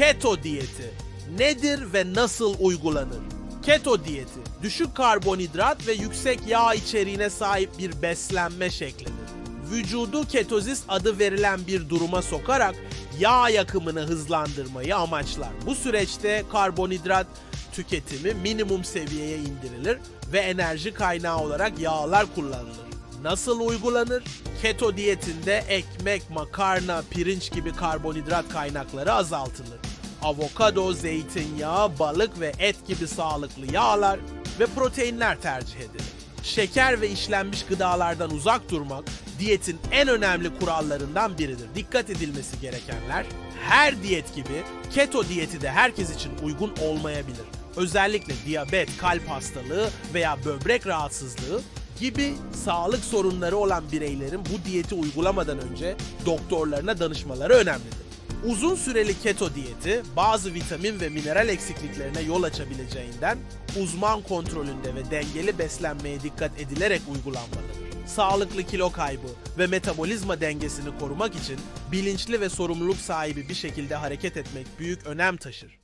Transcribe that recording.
Keto diyeti nedir ve nasıl uygulanır? Keto diyeti düşük karbonhidrat ve yüksek yağ içeriğine sahip bir beslenme şeklidir. Vücudu ketozis adı verilen bir duruma sokarak yağ yakımını hızlandırmayı amaçlar. Bu süreçte karbonhidrat tüketimi minimum seviyeye indirilir ve enerji kaynağı olarak yağlar kullanılır. Nasıl uygulanır? Keto diyetinde ekmek, makarna, pirinç gibi karbonhidrat kaynakları azaltılır. Avokado, zeytinyağı, balık ve et gibi sağlıklı yağlar ve proteinler tercih edilir. Şeker ve işlenmiş gıdalardan uzak durmak diyetin en önemli kurallarından biridir. Dikkat edilmesi gerekenler her diyet gibi keto diyeti de herkes için uygun olmayabilir. Özellikle diyabet, kalp hastalığı veya böbrek rahatsızlığı gibi sağlık sorunları olan bireylerin bu diyeti uygulamadan önce doktorlarına danışmaları önemlidir. Uzun süreli keto diyeti bazı vitamin ve mineral eksikliklerine yol açabileceğinden uzman kontrolünde ve dengeli beslenmeye dikkat edilerek uygulanmalıdır. Sağlıklı kilo kaybı ve metabolizma dengesini korumak için bilinçli ve sorumluluk sahibi bir şekilde hareket etmek büyük önem taşır.